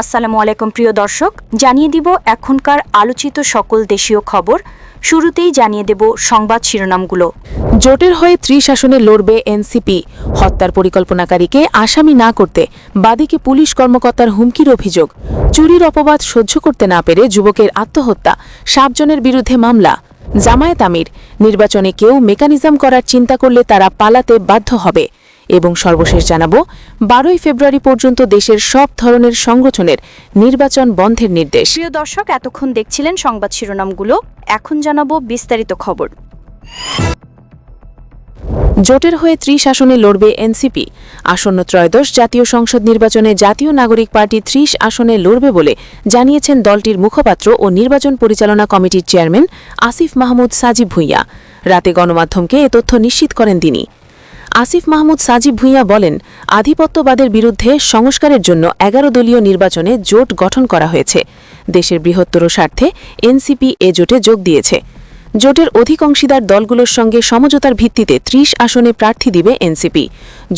আসসালামু আলাইকুম, প্রিয় দর্শক। জানিয়ে দিব এখনকার আলোচিত সকল দেশীয় খবর। শুরুতেই জানিয়ে দেব সংবাদ শিরোনামগুলো। জোটের হয়ে ত্রিশাসনে লড়বে এনসিপি। হত্যার পরিকল্পনাকারীকে আসামি না করতে বাদীকে পুলিশ কর্মকর্তার হুমকির অভিযোগ। চুরির অপবাদ সহ্য করতে না পেরে যুবকের আত্মহত্যা, সাতজনের বিরুদ্ধে মামলা। জামায়াত আমির, নির্বাচনে কেউ মেকানিজম করার চিন্তা করলে তারা পালাতে বাধ্য হবে। এবং সর্বশেষ জানাব বারোই ফেব্রুয়ারি পর্যন্ত দেশের সব ধরনের সংগঠনের নির্বাচন বন্ধের নির্দেশ। প্রিয় দর্শক এতক্ষণ দেখছিলেন সংবাদ শিরোনামগুলো। এখন জানাব বিস্তারিত খবর। জোটের হয়ে ত্রিশ আসনে লড়বে এনসিপি। আসন্ন ত্রয়োদশ জাতীয় সংসদ নির্বাচনে জাতীয় নাগরিক পার্টি ত্রিশ আসনে লড়বে বলে জানিয়েছেন দলটির মুখপাত্র ও নির্বাচন পরিচালনা কমিটির চেয়ারম্যান আসিফ মাহমুদ সাজিব ভুঁইয়া। রাতে গণমাধ্যমকে এ তথ্য নিশ্চিত করেন তিনি। আসিফ মাহমুদ সাজিব ভুঁইয়া বলেন, আধিপত্যবাদের বিরুদ্ধে সংস্কারের জন্য এগারো দলীয় নির্বাচনে জোট গঠন করা হয়েছে। দেশের বৃহত্তর স্বার্থে এনসিপি এ জোটে যোগ দিয়েছে। জোটের অধিক অংশীদার দলগুলোর সঙ্গে সমঝোতার ভিত্তিতে ত্রিশ আসনে প্রার্থী দিবে এনসিপি।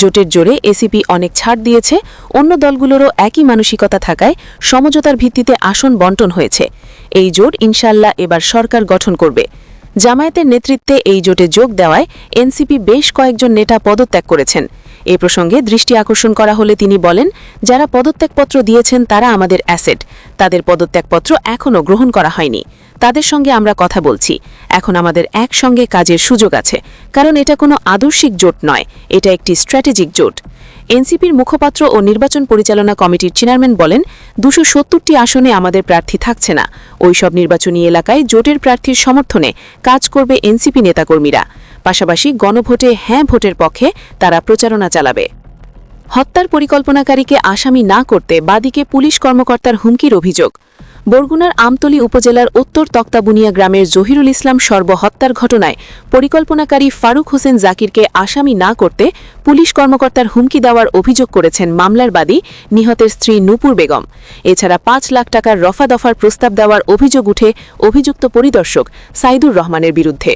জোটের জোরে এসিপি অনেক ছাড় দিয়েছে, অন্য দলগুলোরও একই মানসিকতা থাকায় সমঝোতার ভিত্তিতে আসন বন্টন হয়েছে। এই জোট ইনশাল্লাহ এবার সরকার গঠন করবে। জামায়াতের নেতৃত্বে এই জোটে যোগ দেওয়ায় এনসিপি বেশ কয়েকজন নেতা পদত্যাগ করেছেন। এ প্রসঙ্গে দৃষ্টি আকর্ষণ করা হলে তিনি বলেন, যারা পদত্যাগপত্র দিয়েছেন তারা আমাদের অ্যাসেট। তাদের পদত্যাগপত্র এখনও গ্রহণ করা হয়নি। তাদের সঙ্গে আমরা কথা বলছি। এখন আমাদের একসঙ্গে কাজের সুযোগ আছে। কারণ এটা কোনো আদর্শিক জোট নয়, এটা একটি স্ট্র্যাটেজিক জোট। এনসিপির মুখপাত্র ও নির্বাচন পরিচালনা কমিটির চেয়ারম্যান বলেন, দুশো সত্তরটি আসনে আমাদের প্রার্থী থাকছে না। ওইসব নির্বাচনী এলাকায় জোটের প্রার্থীর সমর্থনে কাজ করবে এনসিপি নেতাকর্মীরা। পাশাপাশি গণভোটে হ্যাঁ ভোটের পক্ষে তারা প্রচারণা চালাবে। হত্যার পরিকল্পনাকারীকে আসামি না করতে বাদীকে পুলিশ কর্মকর্তার হুমকির অভিযোগ। বরগুনার আমতলী উপজেলার উত্তর তক্তাবুনিয়া গ্রামের জহিরুল ইসলাম সর্ব হত্যার ঘটনায় পরিকল্পনাকারী ফারুক হোসেন জাকিরকে আসামি না করতে পুলিশ কর্মকর্তার হুমকি দেওয়ার অভিযোগ করেছেন মামলার বাদী নিহতের স্ত্রী নূপুর বেগম। এছাড়া পাঁচ লাখ টাকার রফা দফার প্রস্তাব দেওয়ার অভিযোগ উঠে অভিযুক্ত পরিদর্শক সাইদুর রহমানের বিরুদ্ধে।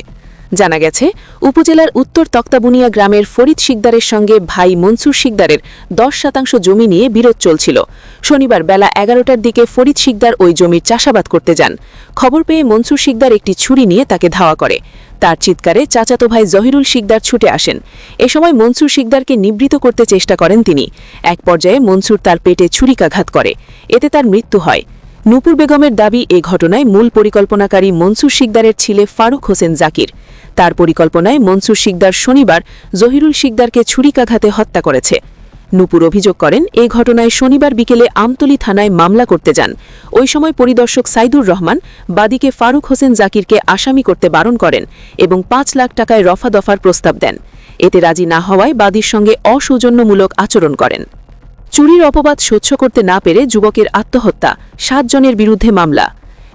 জানা গেছে, উপজেলার উত্তর তক্তাবুনিয়া গ্রামের ফরিদ শিকদারের সঙ্গে ভাই মনসুর শিকদারের দশ শতাংশ জমি নিয়ে বিরোধ চলছিল। শনিবার বেলা এগারোটার দিকে ফরিদ শিকদার ওই জমির চাষাবাদ করতে যান। খবর পেয়ে মনসুর শিকদার একটি ছুরি নিয়ে তাকে ধাওয়া করে। তার চিৎকারে চাচাতো ভাই জহিরুল শিকদার ছুটে আসেন। এ সময় মনসুর শিকদারকে নিবৃত করতে চেষ্টা করেন তিনি। এক পর্যায়ে মনসুর তার পেটে ছুরিকাঘাত করে। এতে তার মৃত্যু হয়। নূপুর বেগমের দাবি এ ঘটনায় মূল পরিকল্পনাকারী মনসুর শিকদারের ছেলে ফারুক হোসেন জাকির। তার পরিকল্পনায় মনসুর শিকদার শনিবার জহিরুল শিকদারকে ছুরিকাঘাতে হত্যা করেছে। নূপুর অভিযোগ করেন, এ ঘটনায় শনিবার বিকেলে আমতলী থানায় মামলা করতে যান। ওই সময় পরিদর্শক সাইদুর রহমান বাদীকে ফারুক হোসেন জাকিরকে আসামি করতে বারণ করেন এবং পাঁচ লাখ টাকায় রফা দফার প্রস্তাব দেন। এতে রাজি না হওয়ায় বাদীর সঙ্গে অসৌজন্যমূলক আচরণ করেন। চুরির অপবাদ সহ্য করতে না পেরে যুবকের আত্মহত্যা সাতজনের বিরুদ্ধে মামলা।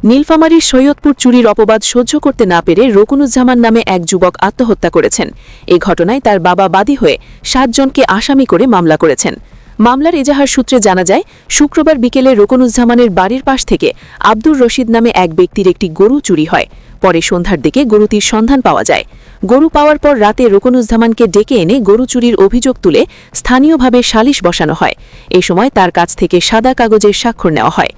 নীলফামারীর সৈয়দপুর চুরির অপবাদ সহ্য করতে না পেরে রকুনুজ্জামান নামে এক যুবক আত্মহত্যা করেছেন। এই ঘটনায় তার বাবা বাদী হয়ে সাতজনকে আসামি করে মামলা করেছেন। মামলার এজাহার সূত্রে জানা যায়, শুক্রবার বিকেলে রকনুজ্জামানের বাড়ির পাশ থেকে আব্দুর রশিদ নামে এক ব্যক্তির একটি গরু চুরি হয়। পরে সন্ধ্যার দিকে গরুটির সন্ধান পাওয়া যায়। গরু পাওয়ার পর রাতে রোকনুজ্জামানকে ডেকে এনে গরু চুরির অভিযোগ তুলে স্থানীয়ভাবে সালিশ বসানো হয়। এ সময় তার কাছ থেকে সাদা কাগজের স্বাক্ষর নেওয়া হয়।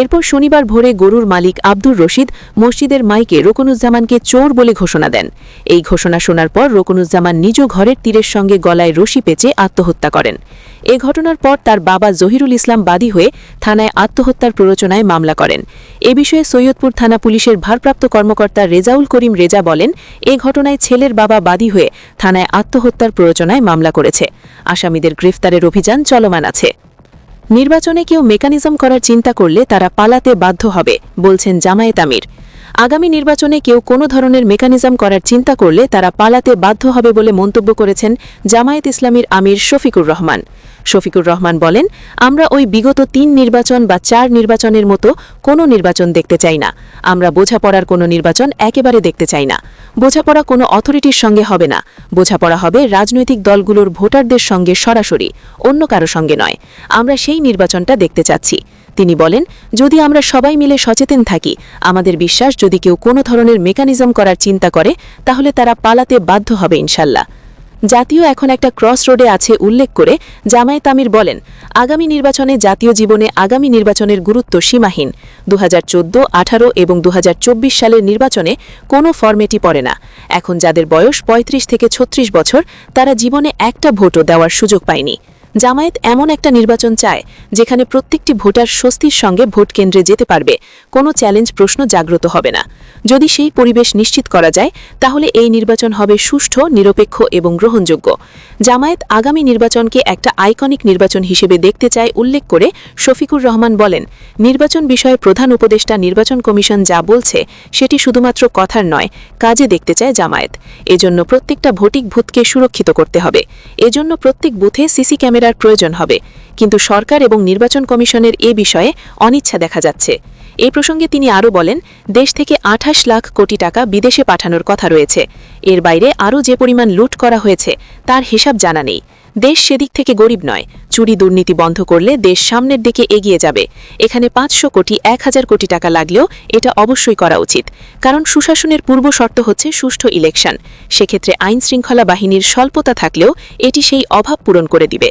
এরপর শনিবার ভোরে গরুর মালিক আব্দুর রশিদ মসজিদের মাইকে রকনুজ্জামানকে চোর বলে ঘোষণা দেন। এই ঘোষণা শোনার পর রকনুজ্জামান নিজ ঘরের তীরের সঙ্গে গলায় রশি পেঁচে আত্মহত্যা করেন। এ ঘটনার পর তার বাবা জহিরুল ইসলাম বাদী হয়ে থানায় আত্মহত্যার প্ররোচনায় মামলা করেন। এ বিষয়ে সৈয়দপুর থানা পুলিশের ভারপ্রাপ্ত কর্মকর্তা রেজাউল করিম রেজা বলেন, এ ঘটনায় ছেলের বাবা বাদী হয়ে থানায় আত্মহত্যার প্ররোচনায় মামলা করেছে। আসামিদের গ্রেফতারের অভিযান চলমান আছে। নির্বাচনে কেউ মেকানিজম করার চিন্তা করলে তারা পালাতে বাধ্য হবে বলছেন জামায়েত আমির। আগামী নির্বাচনে কেউ কোনো ধরনের মেকানিজম করার চিন্তা করলে তারা পালাতে বাধ্য হবে বলে মন্তব্য করেছেন জামায়াত ইসলামীর আমির শফিকুর রহমান। শফিকুর রহমান বলেন, আমরা ওই বিগত তিন নির্বাচন বা চার নির্বাচনের মতো কোনো নির্বাচন দেখতে চাই না। আমরা বোঝাপড়ার কোনো নির্বাচন একেবারে দেখতে চাই না। বোঝাপড়া কোনো অথরিটির সঙ্গে হবে না। বোঝাপড়া হবে রাজনৈতিক দলগুলোর ভোটারদের সঙ্গে সরাসরি, অন্য কারও সঙ্গে নয়। আমরা সেই নির্বাচনটা দেখতে চাচ্ছি। তিনি বলেন, যদি আমরা সবাই মিলে সচেতন থাকি, আমাদের বিশ্বাস যদি কেউ কোনো ধরনের মেকানিজম করার চিন্তা করে, তাহলে তারা পালাতে বাধ্য হবে ইনশাল্লাহ। জাতীয় এখন একটা ক্রস রোডে আছে উল্লেখ করে জামায়াত আমির বলেন, আগামী নির্বাচনে জাতীয় জীবনে আগামী নির্বাচনের গুরুত্ব সীমাহীন। দু হাজার চোদ্দ, আঠারো এবং দুহাজার চব্বিশ সালের নির্বাচনে কোনো ফরমেটই পড়ে না। এখন যাদের বয়স ৩৫ থেকে ছত্রিশ বছর, তারা জীবনে একটা ভোটও দেওয়ার সুযোগ পায়নি। জামায়াত এমন একটা নির্বাচন চায়, যেখানে প্রত্যেকটি ভোটার স্বস্তির সঙ্গে ভোট কেন্দ্রে যেতে পারবে, কোনো চ্যালেঞ্জ প্রশ্ন জাগ্রত হবে না। যদি সেই পরিবেশ নিশ্চিত করা যায়, তাহলে এই নির্বাচন হবে সুষ্ঠু, নিরপেক্ষ এবং গ্রহণযোগ্য। জামায়াত আগামী নির্বাচনকে একটা আইকনিক নির্বাচন হিসেবে দেখতে চায় উল্লেখ করে শফিকুর রহমান বলেন, নির্বাচন বিষয়ে প্রধান উপদেষ্টা নির্বাচন কমিশন যা বলছে, সেটি শুধুমাত্র কথার নয়, কাজে দেখতে চায় জামায়াত। এজন্য প্রত্যেকটা ভোটিক ভূতকে সুরক্ষিত করতে হবে। এজন্য প্রত্যেক বুথে সিসি ক্যামেরার প্রয়োজন হবে। কিন্তু সরকার এবং নির্বাচন কমিশনের এ বিষয়ে অনিচ্ছা দেখা যাচ্ছে। এই প্রসঙ্গে তিনি আরও বলেন, দেশ থেকে আঠাশ লাখ কোটি টাকা বিদেশে পাঠানোর কথা রয়েছে। এর বাইরে আরও যে পরিমাণ লুট করা হয়েছে, তার হিসাব জানা নেই। দেশ সেদিক থেকে গরিব নয়। চুরি দুর্নীতি বন্ধ করলে দেশ সামনের দিকে এগিয়ে যাবে। এখানে পাঁচশো কোটি, এক হাজার কোটি টাকা লাগলেও এটা অবশ্যই করা উচিত। কারণ সুশাসনের পূর্ব শর্ত হচ্ছে সুষ্ঠু ইলেকশন। সেক্ষেত্রে আইন শৃঙ্খলা বাহিনীর স্বল্পতা থাকলেও এটি সেই অভাব পূরণ করে দিবে।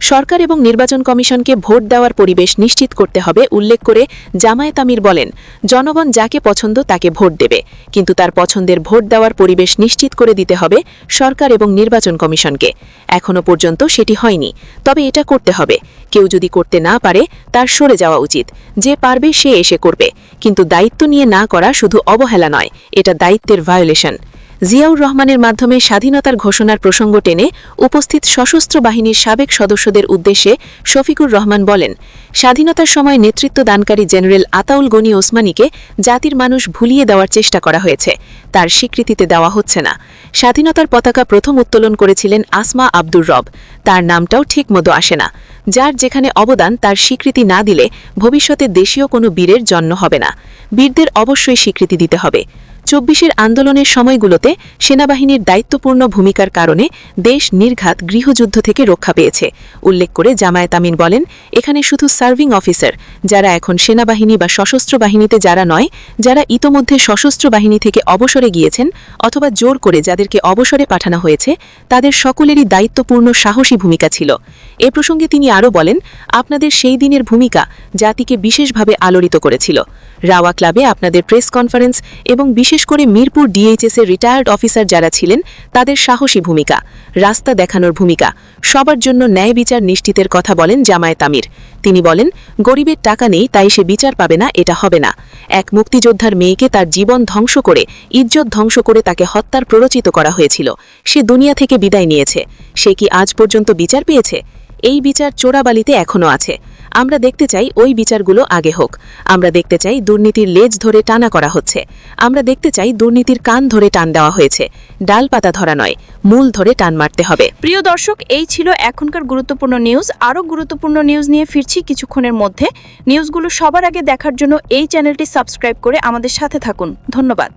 সরকার এবং নির্বাচন কমিশনকে ভোট দেওয়ার পরিবেশ নিশ্চিত করতে হবে, উল্লেখ করে জামায়াত আমির বলেন, জনগণ যাকে পছন্দ তাকে ভোট দেবে, কিন্তু তার পছন্দের ভোট দেওয়ার পরিবেশ নিশ্চিত করে দিতে হবে সরকার এবং নির্বাচন কমিশনকে। এখনও পর্যন্ত সেটি হয়নি, তবে এটা করতে হবে। কেউ যদি করতে না পারে, তার সরে যাওয়া উচিত। যে পারবে সে এসে করবে, কিন্তু দায়িত্ব নিয়ে না করা শুধু অবহেলা নয়, এটা দায়িত্বের ভায়োলেশন জিয়াউর রহমানের মাধ্যমে স্বাধীনতার ঘোষণার প্রসঙ্গ টেনে উপস্থিত সশস্ত্র বাহিনীর সাবেক সদস্যদের উদ্দেশ্যে শফিকুর রহমান বলেন, স্বাধীনতার সময় নেতৃত্ব দানকারী জেনারেল আতাউল গনি ওসমানীকে জাতির মানুষ ভুলিয়ে দেওয়ার চেষ্টা করা হয়েছে। তার স্বীকৃতিতে দেওয়া হচ্ছে না। স্বাধীনতার পতাকা প্রথম উত্তোলন করেছিলেন আসমা আব্দুর রব। তার নামটাও ঠিক মতো আসে না। যার যেখানে অবদান, তার স্বীকৃতি না দিলে ভবিষ্যতে দেশীয় কোনো বীরের জন্ম হবে না। বীরদের অবশ্যই স্বীকৃতি দিতে হবে। চব্বিশের আন্দোলনের সময়গুলোতে সেনাবাহিনীর দায়িত্বপূর্ণ ভূমিকার কারণে দেশ নির্ঘাত গৃহযুদ্ধ থেকে রক্ষা পেয়েছে। উল্লেখ করে জামায়াত আমিন বলেন, এখানে শুধু সার্ভিং অফিসার, যারা এখন সেনাবাহিনী বা সশস্ত্র বাহিনীতে যারা নয়, যারা ইতোমধ্যে সশস্ত্র বাহিনী থেকে অবসরে গিয়েছেন অথবা জোর করে যাদেরকে অবসরে পাঠানো হয়েছে, তাদের সকলেরই দায়িত্বপূর্ণ সাহসী ভূমিকা ছিল। এ প্রসঙ্গে তিনি আরও বলেন, আপনাদের সেই দিনের ভূমিকা জাতিকে বিশেষভাবে আলোড়িত করেছিল। রাওয়া ক্লাবে আপনাদের প্রেস কনফারেন্স এবং বিশেষ করে মিরপুর ডিএইচএস এর রিটায়ার্ড অফিসার যারা ছিলেন, তাদের সাহসী ভূমিকা, রাস্তা দেখানোর ভূমিকা, সবার জন্য ন্যায় বিচার নিশ্চিতের কথা বলেন জামায়াত আমির। তিনি বলেন, গরিবের টাকা নেই, তাই সে বিচার পাবে না, এটা হবে না। এক মুক্তিযোদ্ধার মেয়েকে তার জীবন ধ্বংস করে, ইজ্জত ধ্বংস করে তাকে হত্যার প্ররোচিত করা হয়েছিল। সে দুনিয়া থেকে বিদায় নিয়েছে। সে কি আজ পর্যন্ত বিচার পেয়েছে? এই বিচার চোরাবালিতে এখনও আছে। আমরা দেখতে চাই ওই বিচারগুলো আগে হোক। আমরা দেখতে চাই দুর্নীতির লেজ ধরে টানা করা হচ্ছে। আমরা দেখতে চাই দুর্নীতির কান ধরে টান দেওয়া হয়েছে। ডাল পাতা ধরা নয়, মূল ধরে টান মারতে হবে। প্রিয় দর্শক, এই ছিল এখনকার গুরুত্বপূর্ণ নিউজ। আরও গুরুত্বপূর্ণ নিউজ নিয়ে ফিরছি কিছুক্ষণের মধ্যে। নিউজগুলো সবার আগে দেখার জন্য এই চ্যানেলটি সাবস্ক্রাইব করে আমাদের সাথে থাকুন। ধন্যবাদ।